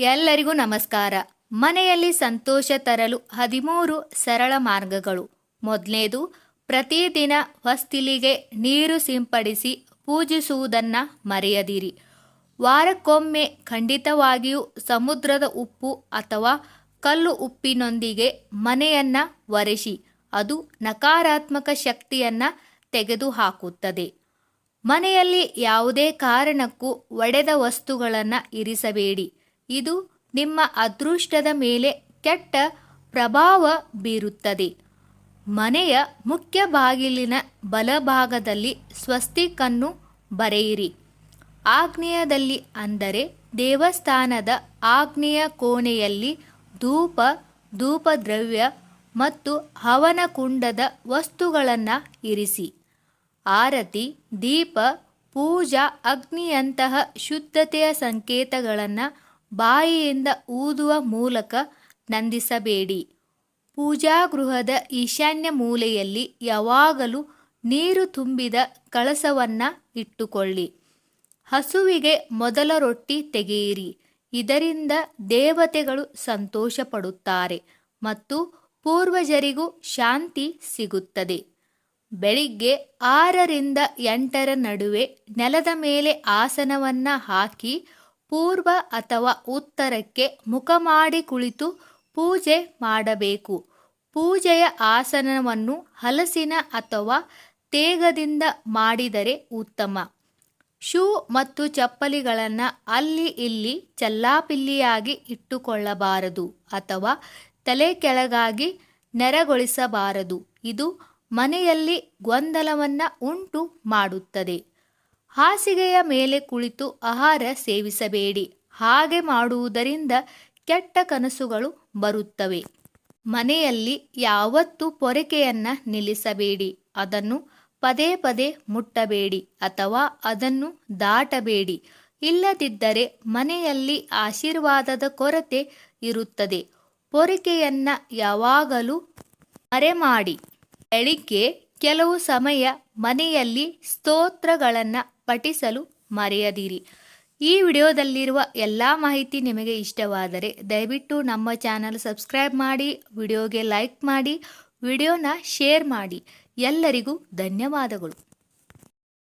ಎಲ್ಲರಿಗೂ ನಮಸ್ಕಾರ. ಮನೆಯಲ್ಲಿ ಸಂತೋಷ ತರಲು ಹದಿಮೂರು ಸರಳ ಮಾರ್ಗಗಳು. ಮೊದಲನೇದು ಪ್ರತಿದಿನ ಹೊಸ್ತಿಲಿಗೆ ನೀರು ಸಿಂಪಡಿಸಿ ಪೂಜಿಸುವುದನ್ನು ಮರೆಯದಿರಿ. ವಾರಕ್ಕೊಮ್ಮೆ ಖಂಡಿತವಾಗಿಯೂ ಸಮುದ್ರದ ಉಪ್ಪು ಅಥವಾ ಕಲ್ಲು ಉಪ್ಪಿನೊಂದಿಗೆ ಮನೆಯನ್ನು ಒರೆಸಿ, ಅದು ನಕಾರಾತ್ಮಕ ಶಕ್ತಿಯನ್ನು ತೆಗೆದುಹಾಕುತ್ತದೆ. ಮನೆಯಲ್ಲಿ ಯಾವುದೇ ಕಾರಣಕ್ಕೂ ಒಡೆದ ವಸ್ತುಗಳನ್ನು ಇರಿಸಬೇಡಿ. ಇದು ನಿಮ್ಮ ಅದೃಷ್ಟದ ಮೇಲೆ ಕೆಟ್ಟ ಪ್ರಭಾವ ಬೀರುತ್ತದೆ. ಮನೆಯ ಮುಖ್ಯ ಬಾಗಿಲಿನ ಬಲಭಾಗದಲ್ಲಿ ಸ್ವಸ್ತಿಕನ್ನು ಬರೆಯಿರಿ. ಆಗ್ನೇಯದಲ್ಲಿ ಅಂದರೆ ದೇವಸ್ಥಾನದ ಆಗ್ನೇಯ ಕೋಣೆಯಲ್ಲಿ ಧೂಪ, ಧೂಪದ್ರವ್ಯ ಮತ್ತು ಹವನ ಕುಂಡದ ವಸ್ತುಗಳನ್ನು ಇರಿಸಿ. ಆರತಿ, ದೀಪ, ಪೂಜಾ, ಅಗ್ನಿಯಂತಹ ಶುದ್ಧತೆಯ ಸಂಕೇತಗಳನ್ನು ಬಾಯಿಯಿಂದ ಊದುವ ಮೂಲಕ ನಂದಿಸಬೇಡಿ. ಪೂಜಾಗೃಹದ ಈಶಾನ್ಯ ಮೂಲೆಯಲ್ಲಿ ಯಾವಾಗಲೂ ನೀರು ತುಂಬಿದ ಕಳಸವನ್ನು ಇಟ್ಟುಕೊಳ್ಳಿ. ಹಸುವಿಗೆ ಮೊದಲ ರೊಟ್ಟಿ ತೆಗೆಯಿರಿ. ಇದರಿಂದ ದೇವತೆಗಳು ಸಂತೋಷ ಪಡುತ್ತಾರೆ ಮತ್ತು ಪೂರ್ವಜರಿಗೂ ಶಾಂತಿ ಸಿಗುತ್ತದೆ. ಬೆಳಿಗ್ಗೆ ಆರರಿಂದ ಎಂಟರ ನಡುವೆ ನೆಲದ ಮೇಲೆ ಆಸನವನ್ನು ಹಾಕಿ ಪೂರ್ವ ಅಥವಾ ಉತ್ತರಕ್ಕೆ ಮುಖ ಮಾಡಿ ಕುಳಿತು ಪೂಜೆ ಮಾಡಬೇಕು. ಪೂಜೆಯ ಆಸನವನ್ನು ಹಲಸಿನ ಅಥವಾ ತೇಗದಿಂದ ಮಾಡಿದರೆ ಉತ್ತಮ. ಶೂ ಮತ್ತು ಚಪ್ಪಲಿಗಳನ್ನು ಅಲ್ಲಿ ಇಲ್ಲಿ ಚಲ್ಲಾಪಿಲ್ಲಿಯಾಗಿ ಇಟ್ಟುಕೊಳ್ಳಬಾರದು ಅಥವಾ ತಲೆ ಕೆಳಗಾಗಿ ನೆರಗೊಳಿಸಬಾರದು. ಇದು ಮನೆಯಲ್ಲಿ ಗೊಂದಲವನ್ನು ಉಂಟು ಮಾಡುತ್ತದೆ. ಹಾಸಿಗೆಯ ಮೇಲೆ ಕುಳಿತು ಆಹಾರ ಸೇವಿಸಬೇಡಿ. ಹಾಗೆ ಮಾಡುವುದರಿಂದ ಕೆಟ್ಟ ಕನಸುಗಳು ಬರುತ್ತವೆ. ಮನೆಯಲ್ಲಿ ಯಾವತ್ತೂ ಪೊರಕೆಯನ್ನು ನಿಲ್ಲಿಸಬೇಡಿ. ಅದನ್ನು ಪದೇ ಪದೇ ಮುಟ್ಟಬೇಡಿ ಅಥವಾ ಅದನ್ನು ದಾಟಬೇಡಿ. ಇಲ್ಲದಿದ್ದರೆ ಮನೆಯಲ್ಲಿ ಆಶೀರ್ವಾದದ ಕೊರತೆ ಇರುತ್ತದೆ. ಪೊರಕೆಯನ್ನ ಯಾವಾಗಲೂ ಮರೆಮಾಡಿ. ಬೆಳಿಗ್ಗೆ ಕೆಲವು ಸಮಯ ಮನೆಯಲ್ಲಿ ಸ್ತೋತ್ರಗಳನ್ನು ಪಠಿಸಲು ಮರೆಯದಿರಿ. ಈ ವಿಡಿಯೋದಲ್ಲಿರುವ ಎಲ್ಲ ಮಾಹಿತಿ ನಿಮಗೆ ಇಷ್ಟವಾದರೆ ದಯವಿಟ್ಟು ನಮ್ಮ ಚಾನಲ್ ಸಬ್ಸ್ಕ್ರೈಬ್ ಮಾಡಿ, ವಿಡಿಯೋಗೆ ಲೈಕ್ ಮಾಡಿ, ವಿಡಿಯೋನ ಶೇರ್ ಮಾಡಿ. ಎಲ್ಲರಿಗೂ ಧನ್ಯವಾದಗಳು.